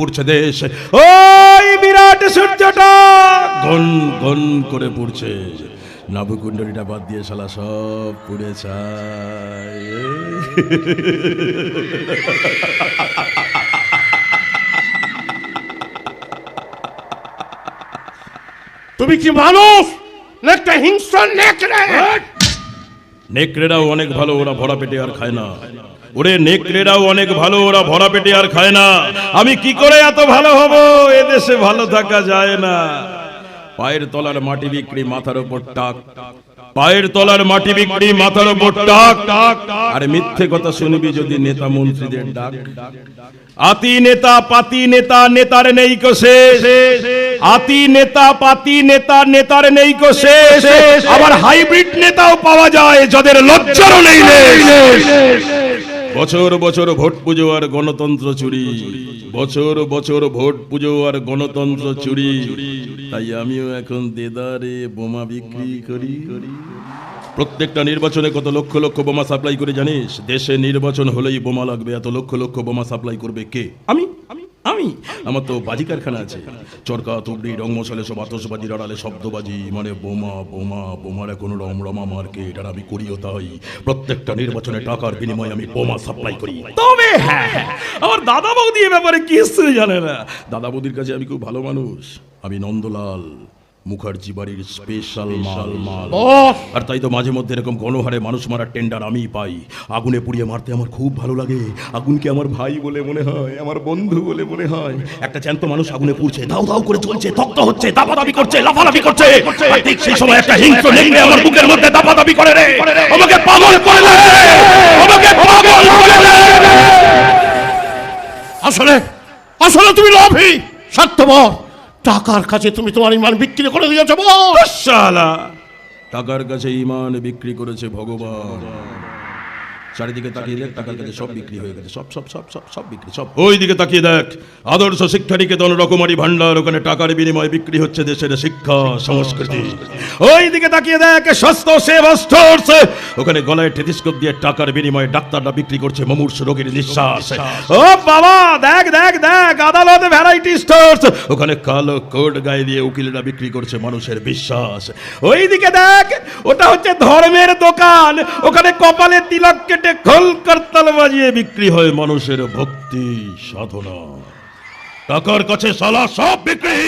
পড়ছে দেশ। ওই বিরাট সূর্যটা গন গন করে পড়ছে। নাভুকুণ্ডলীটা বাদ দিয়ে শালা সব পুড়ে ছাই তুমি কি মানুষ? একটা হিংস্র নেকড়ে নেকড়েরাও অনেক ভালো, ওরা ভরা পেটে আর খায় না। ওরে নেকড়েরাও অনেক ভালো, ওরা ভরা পেটে আর খায় না। আমি কি করে এত ভালো হব? এদেশে ভালো থাকা যায় না। পায়ের তলার মাটি বিক্রি মাথার উপর টাক। পায়ের তলার মাটি বিক্রি মাথার উপর টাক। আর মিথ্যে কথা শুনবি যদি নেতা মন্ত্রীদের ডাক। আতি নেতা, পাতি নেতা, নেতার নেই কোষে আতি নেতা পাতি নেতা নেতার নেই কো শেষ। আবার হাইব্রিড নেতাও পাওয়া যায় যাদের লজ্জারও নেই বছর বছর ভোট পুজো আর গণতন্ত্র চুরি। বছর বছর ভোট পুজো আর গণতন্ত্র চুরি। তাই আমিও এখন দেদারে বোমা বিক্রি করি। প্রত্যেকটা নির্বাচনে কত লক্ষ লক্ষ বোমা সাপ্লাই করে জানিস? দেশে নির্বাচন হলেই বোমা লাগবে। এত লক্ষ লক্ষ বোমা সাপ্লাই করবে কে? আমি আমি? আমি? আমার তো বাজি কারখানা আছে। চরকা, তুবড়ি, রং মশালে সব আতসবাজি রাড়ালে শব্দবাজি। মানে বোমা বোমা, বোমার এখন রমরমা মার্কেট, আর আমি করিও তাই। প্রত্যেকটা নির্বাচনে টাকার বিনিময়ে আমি বোমা সাপ্লাই করি। তবে হ্যাঁ আমার দাদা বৌদি এ ব্যাপারে কিছু জানে না। দাদা বৌদির কাছে আমি খুব ভালো মানুষ। আমি নন্দলাল। মুখার্জি বাড়ির স্পেশাল মাল। মাল। আর তাই তো মাঝে মধ্যে এরকম গণহারে মানুষ মারার টেন্ডার আমিই পাই। আগুনে পুড়িয়ে মারতে আমার খুব ভালো লাগে। আগুনকে আমার ভাই বলে মনে হয় আমার বন্ধু বলে মনে হয়। একটা জ্যান্ত মানুষ আগুনে পুড়ছে দাও দাও করে চলছে তক্ত হচ্ছে দাপাদাপি করছে লাফালাফি করছে। ঠিক সেই সময় একটা হিংস্র নেকড়ে আমার বুকের মধ্যে দাপাদাপি করে রে। আমাকে পাগল করে দে আমাকে পাগল করে দে আসলে আসলে তুমি লোভী স্বার্থপর। টাকার কাছে তুমি তোমার ইমান বিক্রি করে দিয়েছ টাকার কাছে ইমান বিক্রি করেছে ভগবান। চারিদিকে তাকিয়ে দেখ টাকার কাছে সব বিক্রি হয়ে গেছে, সব সব সব সব সব বিক্রি, সব। ওই দিকে তাকিয়ে দেখ, আদর্শ শিক্ষা রকমারি ভান্ডার, ওখানে টাকার বিনিময়ে বিক্রি হচ্ছে দেশের শিক্ষা, সংস্কৃতি। ওই দিকে তাকিয়ে দেখ, স্বাস্থ্য সেবা স্টোর্স, ওখানে গলায় টেলিস্কোপ দিয়ে টাকার বিনিময়ে ডাক্তাররা বিক্রি করছে মুমূর্ষ রোগীর নিঃশ্বাস। ও বাবা, দেখ দেখ দেখ, আদালত ভ্যারাইটি স্টোর্স, ওখানে কালো কোট গায়ে দিয়ে উকিলেরা বিক্রি করছে মানুষের বিশ্বাস। ওই দিকে দেখ, ওটা হচ্ছে ধর্মের দোকান, ওখানে কপালে তিলক কেটে খোল তাল বাজিয়ে বিক্রি হয় মানুষের ভক্তি সাধনা। টাকার কাছে সালা সব বিক্রি।